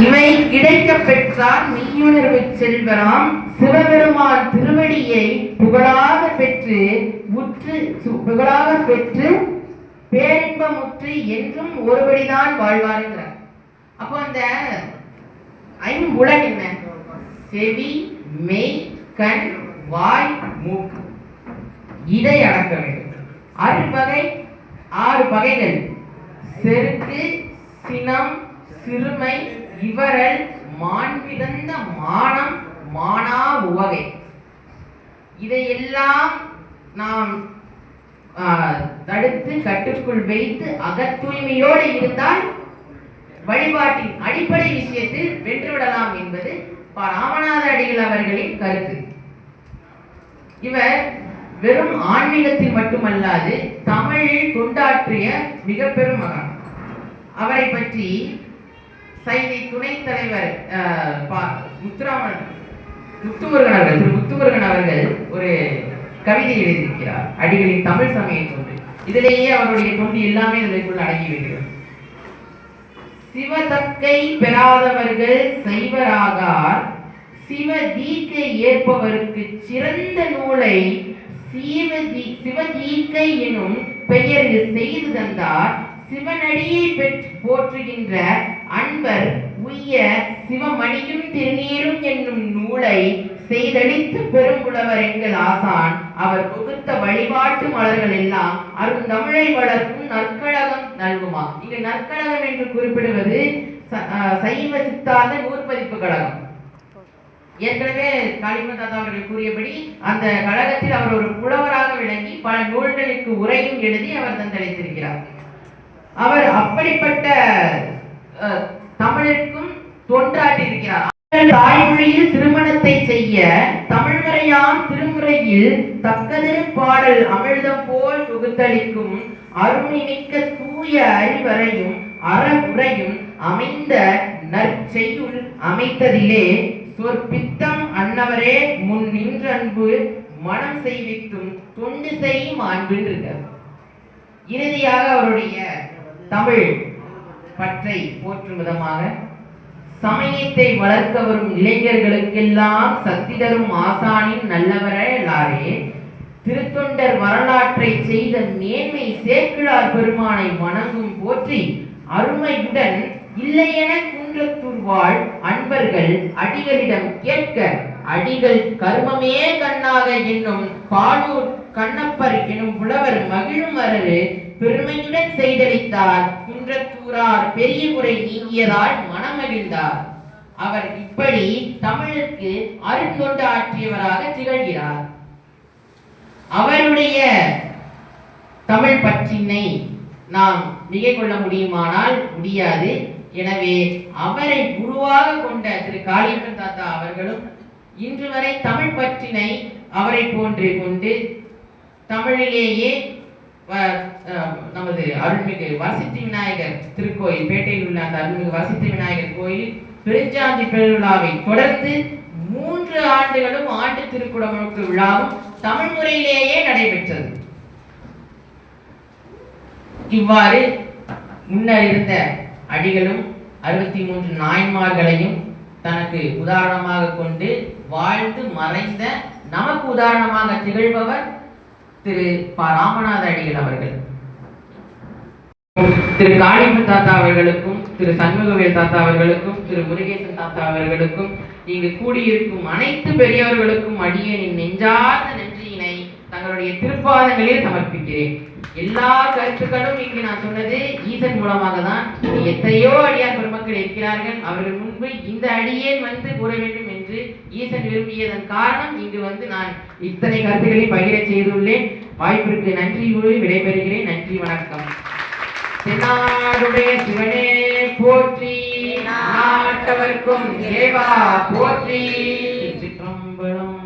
இவை கிடைக்க பெற்றார் மெய்யுணர்வு செல்வராம். சிவபெருமான் திருவடியை புகழாக பெற்று உற்று சு- புகழாக பெற்று பேரின்பமுற்று என்றும் ஒருபடிதான் வாழ்வாருங்கிறார் அப்போ அந்த ஐம்புலன் என்ன? செவி மெய் கண் வாய் மூக்கு. இதை அடக்க வேண்டும். ஆறு வகை ஆறு வகைகள். செருக்கு சினம் சிறுமை இவரல் மாண்பிறந்த மானம் மானா உவகை. இதையெல்லாம் நாம் தடுத்து கட்டுக்குள் வைத்து அகத்தூய்மையோடு இருந்தால் வழிபாட்டின் அடிப்படை விஷயத்தில் வென்றுவிடலாம் என்பது ப. ராமநாத அடிகள் அவர்களின் கருத்து. இவர் வெறும் ஆன்மீகத்தில் மட்டுமல்லாது தமிழில் கொண்டாற்றிய மிக பெரும் மகன். அவரை பற்றி சைதை துணைத் தலைவர் முத்துராமன் முத்துமுருகன் அவர்கள் திரு முத்துமுருகன் அவர்கள் ஒரு கவிதை எழுதியிருக்கிறார். அடிகளின் தமிழ் சமய தொண்டு. இதிலேயே அவருடைய தொண்டு எல்லாமே இதற்குள் அடங்கி சிவதக்கை பெறாதவர்கள் செய்வராகார் சிவ தீக்கை ஏற்பவருக்கு சிறந்த நூலை சிவதி சிவதீக்கை எனும் பெயரில் செய்து தந்தார். சிவனடியை பெற்று போற்றுகின்ற அன்பர் உய்ய சிவமணியும் திருநீரும் என்னும் நூலை செய்தளித்து பெரும்புலவர் எங்கள் ஆசான். அவர் தொகுத்த வழிபாட்டு மலர்கள் எல்லாம் அருந்தமிழை வளர்க்கும் நற்கழகம் நல்குமா? இங்கு நற்கழகம் என்று குறிப்பிடுவது ச- அஹ் சைவ சித்தாந்த நூற்பதிப்பு கழகம். ஏற்கனவே காளிமன் தாத்தா அவர்கள் கூறியபடி அந்த கழகத்தில் அவர் ஒரு புலவராக விளங்கி பல நூல்களுக்கு உரையும் எழுதி அவர் தந்தளித்திருக்கிறார். அவர் அப்படிப்பட்ட அஹ், தமிழுக்கும் தொண்டாற்றியிருக்கிறார். தாய்மொழியில் திருமணத்தை செய்ய தமிழ்மறையாம் திருமுறையில் தக்கதிரு பாடல் அமிழ்தம் போல் தொகுத்தளிக்கும் அருணிமிக்க தூய அறிவரையும் அறவுரையும் அமைந்த நற்செய்யுள் அமைத்ததிலே சொற்பித்தம் அன்னவரே முன் நின்றன்பு மனம் செய்வித்தும் தொண்டு செய்யும் அன்பில் இறுதியாக அவருடைய தமிழ் பற்றை போற்றும் விதமாக சமயத்தை வளர்க்க வரும் இளைஞர்களுக்கெல்லாம் சக்தி தரும் ஆசானின் நல்லவரே திருத்தொண்டர் வரலாற்றை செய்த நேர்மை சேக்கிழார் பெருமானை வணங்கும் போற்றி அருமையுடன் இல்லையென குன்றத்தூர் வாழ் அன்பர்கள் அடிகளிடம் கேட்க அடிகள் கர்மமே கண்ணாக என்னும் பாடூர் கண்ணப்பர் எனும் புலவர் மகிழுமரரு பெருமையுடன் செய்தளித்தார். குன்றத்தூரார் பெரிய குறை நீங்கியதால் மனமகிழ்ந்தார். அவர் இப்படி தமிழுக்கு அருந்தொண்டு ஆற்றியவராக திகழ்கிறார். அவருடைய தமிழ் பற்றினை நாம் மிகை கொள்ள முடியுமானால் முடியாது. எனவே அவரை குருவாக கொண்ட திரு காளியப்பன் தாத்தா அவர்களும் இன்று வரை தமிழ் பற்றினை அவரை போன்று கொண்டு தமிழிலேயே வ- அஹ், நமது அருள்மிகு வசித்தி விநாயகர் திருக்கோயில் பேட்டையில் உள்ள அந்த அருள்மிகு வசித்தி விநாயகர் கோயில் பெருஞ்சாந்தி பெருவிழாவை தொடர்ந்து மூன்று ஆண்டுகளும் ஆண்டு திருக்குடமுழுக்கு விழாவும் தமிழ் முறையிலேயே நடைபெற்றது. இவ்வாறு முன்னர் இருந்த அடிகளும் அறுபத்தி மூன்று நாயன்மார்களையும் தனக்கு உதாரணமாக கொண்டு வாழ்ந்து மறைந்த நமக்கு உதாரணமாக திகழ்பவர் திரு ப. ராமநாத அடிகள் அவர்கள். திரு காளிமன் தாத்தா அவர்களுக்கும் திரு சண்முகவேல் தாத்தா அவர்களுக்கும் திரு முருகேசன் தாத்தா அவர்களுக்கும் இங்கு கூடியிருக்கும் அனைத்து பெரியவர்களுக்கும் அடியேனின் நெஞ்சார்ந்த நன்றியினை தங்களுடைய திருப்பாதங்களில் சமர்ப்பிக்கிறேன். எல்லா கருத்துக்களும் இங்கு நான் சொன்னது ஈசன் மூலமாக தான். எத்தனையோ அடியார் பெருமக்கள் இருக்கிறார்கள். அவர்கள் முன்பு இந்த அடியேன் வந்து கூற வேண்டும் என்று ஈசன் விரும்பியதன் காரணம் இங்கு வந்து நான் இத்தனை கருத்துக்களை பகிரச் செய்துள்ளேன். வாய்ப்பிற்கு நன்றி கூறி விடைபெறுகிறேன். நன்றி வணக்கம். தென்னாடுடைய சிவனே போற்றி. நாட்டவர்க்கும் தேவா போற்றி. சிற்றம்பலம்.